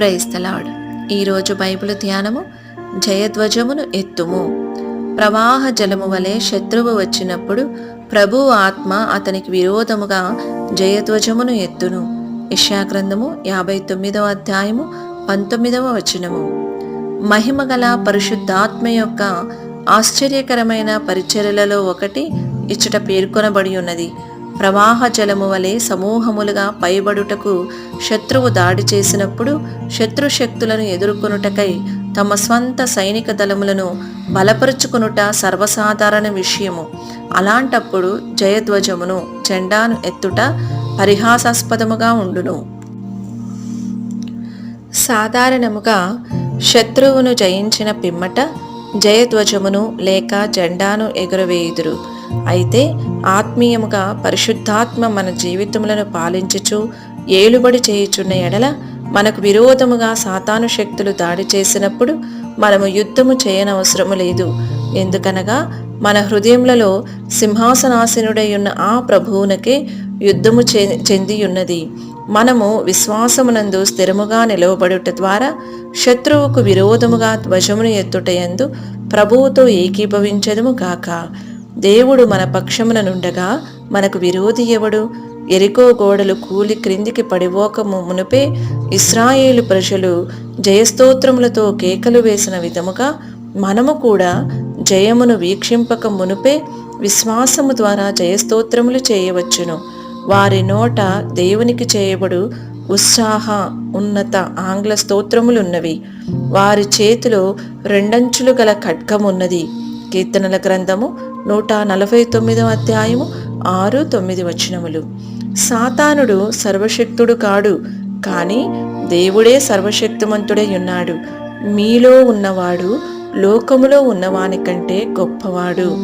క్రైస్తలాడ్. ఈరోజు బైబిల్ ధ్యానము జయధ్వజమును ఎత్తుము. ప్రవాహ జలము వలె శత్రువు వచ్చినప్పుడు ప్రభు ఆత్మ అతనికి విరోధముగా జయధ్వజమును ఎత్తును. ఇష్యాగ్రంథము యాభై తొమ్మిదవ అధ్యాయము పంతొమ్మిదవ వచనము. మహిమగల పరిశుద్ధాత్మ యొక్క ఆశ్చర్యకరమైన పరిచర్యలలో ఒకటి ఇచ్చట పేర్కొనబడి ఉన్నది. ప్రవాహ జలము వలె సమూహములుగా పైబడుటకు శత్రువు దాడి చేసినప్పుడు శత్రుశక్తులను ఎదుర్కొనుటకై తమ స్వంత సైనిక దళములను బలపరుచుకునుట సర్వసాధారణ విషయము. అలాంటప్పుడు జయధ్వజమును జెండాను ఎత్తుట పరిహాసాస్పదముగా ఉండును. సాధారణముగా శత్రువును జయించిన పిమ్మట జయధ్వజమును లేక జెండాను ఎగురవేయుదురు. అయితే ఆత్మీయముగా పరిశుద్ధాత్మ మన జీవితములను పాలించుచు ఏలుబడి చేయుచున్న ఎడల మనకు విరోధముగా సాతాను శక్తులు దాడి చేసినప్పుడు మనము యుద్ధము చేయనవసరము లేదు. ఎందుకనగా మన హృదయములలో సింహాసనాసనుడై ఉన్న ఆ ప్రభువునకే యుద్ధము చె చెంది ఉన్నది మనము విశ్వాసమునందు స్థిరముగా నిలవబడుట ద్వారా శత్రువుకు విరోధముగా ధ్వజమును ఎత్తుటయందు ప్రభువుతో ఏకీభవించదుము గాక. దేవుడు మన పక్షమున నుండగా మనకు విరోధి ఎవడు? ఎరికో గోడలు కూలి క్రిందికి పడివోకము మునుపే ఇస్రాయేలు ప్రజలు జయస్తోత్రములతో కేకలు వేసిన విధముగా మనము కూడా జయమును వీక్షింపక మునుపే విశ్వాసము ద్వారా జయస్తోత్రములు చేయవచ్చును. వారి నోట దేవునికి చేయబడు ఉత్సాహ ఉన్నత ఆంగ్ల స్తోత్రములున్నవి. వారి చేతిలో రెండంచులు గల ఖడ్గమున్నది. కీర్తనల గ్రంథము నూట నలభై తొమ్మిదవ అధ్యాయము ఆరు తొమ్మిది వచనములు. సాతానుడు సర్వశక్తుడు కాడు కానీ దేవుడే సర్వశక్తిమంతుడై ఉన్నాడు. మీలో ఉన్నవాడు లోకములో ఉన్నవాని కంటే గొప్పవాడు.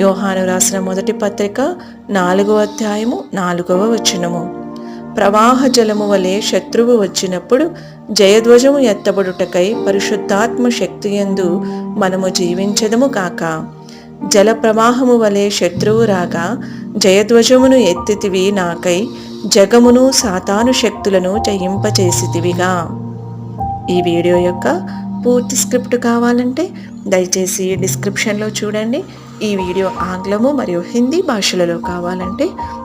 యోహాను రాసిన మొదటి పత్రిక నాలుగవ అధ్యాయము నాలుగవ వచనము. ప్రవాహ జలము వలె శత్రువు వచ్చినప్పుడు జయధ్వజము ఎత్తబడుటకై పరిశుద్ధాత్మ శక్తియందు మనము జీవించదము కాక. జల ప్రవాహము వలె శత్రువు రాగా జయధ్వజమును ఎత్తితివి నాకై జగమును సాతాను శక్తులను జయింపచేసితివిగా. ఈ వీడియో యొక్క పూర్తి స్క్రిప్ట్ కావాలంటే దయచేసి డిస్క్రిప్షన్లో చూడండి. ఈ వీడియో ఆంగ్లము మరియు హిందీ భాషలలో కావాలంటే